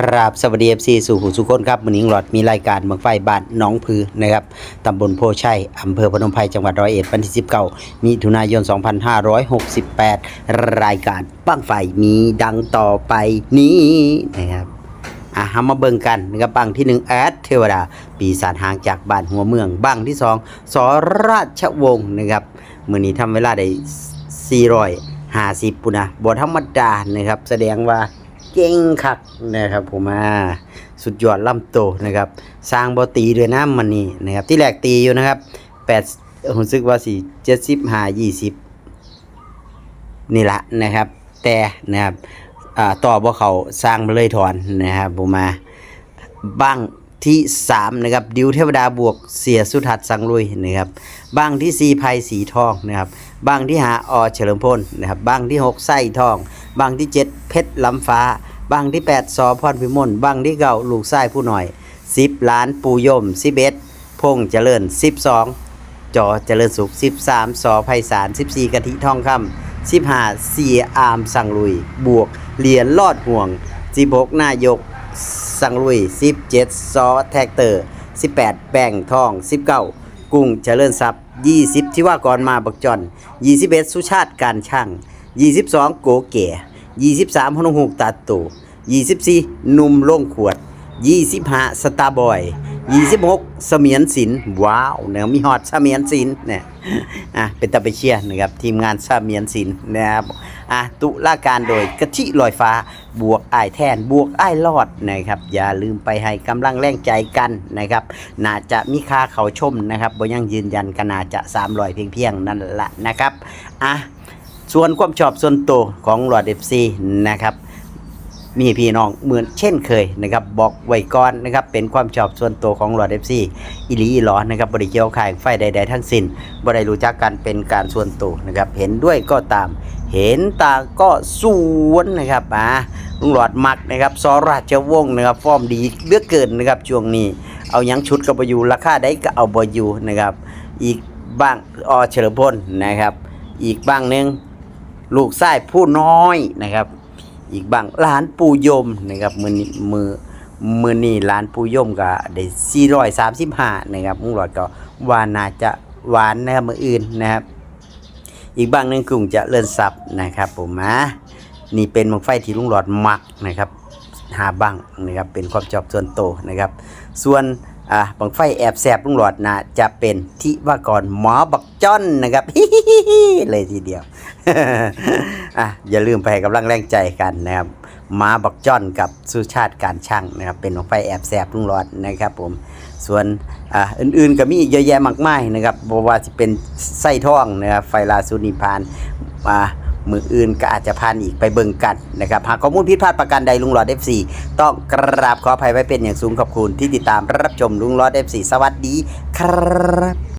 ครับสวัสดีเอฟซีสู่ผู้สุคนครับมือนี้หลอดมีรายการเมืองไฟบ้านหน้องพือนะครับตำบลโพชัยอำเภอพนมไพรจังหวัดร้อยเอ็ดวันที่19มิถุนายน 2568 รายการบ้างไฟมีดังต่อไปนี้นะครับอะเามาเบิ่งกันนะครับบังที่หนึ่งแอดเทวดา ปีศาจห่างจากบ้านหัวเมืองบังที่สองสราชวงศ์นะครับมือนี้ทำเวลาได้450ปุนะบธรรมดานะครับ แสดงว่า เก่งคักนะครับผมอ่าสุดยอดลำโตนะครับ สร้างบอตีด้วยนะมันนี่นะครับ ที่แรกตีอยู่นะครับ8ผมซึกว่าสี่เจ็ดสิบห้ายี่สิบนี่ละนะครับ แต่นะครับต่อบ่เขาสร้างมาเลยถอนนะครับผมมาบ้างที่ 3 นะครับ ดิวเทวดาบวกเสียสุทัศสังลุยนะครับบ้างที่4ภัยสีทองนะครับบ้างที่หาอเฉลิมพลนะครับบ้างที่ 6 ไส้ทอง บางที่ 7 เพชรลำฟ้า บางที่ 8สอพรพิมลบางที่เก้าลูกไส้ผู้หน่อย 10 ล้านปูยม11พงเจริญ 12 จอเจริญสุข 13สอไพศาล 14กะทิทองคำ15เสียอามสังลุย บวกเหรียญลอดห่วง16นายกสังลุย 17ซอแท็กเตอร์ 18 แบ่งทอง 19 กุ้งเจริญทรัพย์ 20 ที่ว่าก่อนมาบักจอน21 สุชาติการช่าง 22 โกเก๋23พนงหูกตาโต24 นุ่มโล่งขวด 25 สตาร์บอย 26 เสมียนศิลป์ว้าวเนี่ยมีฮอดเสมียนศิลป์เนี่ยอะเป็นตาไปเชียร์นะครับทีมงานเสมียนศิลป์นะครับอะตุลาการโดยกะทิลอยฟ้าบวกอ้ายแทนบวกอ้ายรอดนะครับ อย่าลืมไปให้กำลังแรงใจกันนะครับ น่าจะมีค่าเขาชมนะครับบ่ยังยืนยันก็น่าจะ300เพียงเพียงๆนั่นแหละนะครับอะ ส่วนความชอบส่วนตัวของหลอดเอฟซีนะครับมีพี่น้องเหมือนเช่นเคยนะครับบอกไว้ก่อนนะครับเป็นความชอบส่วนตัวของหลอดเอฟซีอิลีอีหลอนะครับบริเกี่ยวข่ายไฟใด ๆ ทั้งสิ้นบริรู้จักกันเป็นการส่วนตัวนะครับเห็นด้วยก็ตาม เห็นตาก็สวนนะครับอ่าลุงหลอดมักนะครับซอราชวงศ์นะครับฟอร์มดีเลือกเกินนะครับช่วงนี้ เอายังชุดกับบอยู่ราคาได้ก็เอาบอยู่นะครับ อีกบ้างอเฉลิมพลนะครับ อีกบ้างหนึ่ง ลูกไส้ผู้น้อยนะครับ อีกบางร้านปูยมนะครับมือมือมือนี่ร้านปูยมก็ได้435นะครับมุงหลอดก็วานาจะหวานนะครับมืออื่นนะครับ อีกบางหนึ่งกลุ่งจะเลื่อนซับนะครับผมนะนี่เป็นมังไฟที่ลุงหลอดมักนะครับหาบ้างนะครับเป็นความชอบส่วนโตนะครับ ส่วนอ่าบังไฟแอบแสบลุงหลอดนะจะเป็นทิวากรหมอบักจ้อนนะครับเลยทีเดียว อะอย่าลืมไปให้กำลังแรงใจกันนะครับมาบักจ้อนกับสุชาติการช่างนะครับ เป็นของไฟแอบแสบลุงหลอดนะครับผมส่วนอ่าอื่นๆก็มีอีกเยอะแยะมากมายนะครับบ่ว่าจะเป็นไส้ท่องนะครับไฟลาซูนิพานมามืออื่นก็อาจจะพานอีกไปเบิ่งกันนะครับหากข้อมูลผิดพลาดประการใดลุงหลอด F4 ต้องกราบขออภัยไว้เป็นอย่างสูงขอบคุณที่ติดตามรับชมลุงหลอด F4 สวัสดีครับ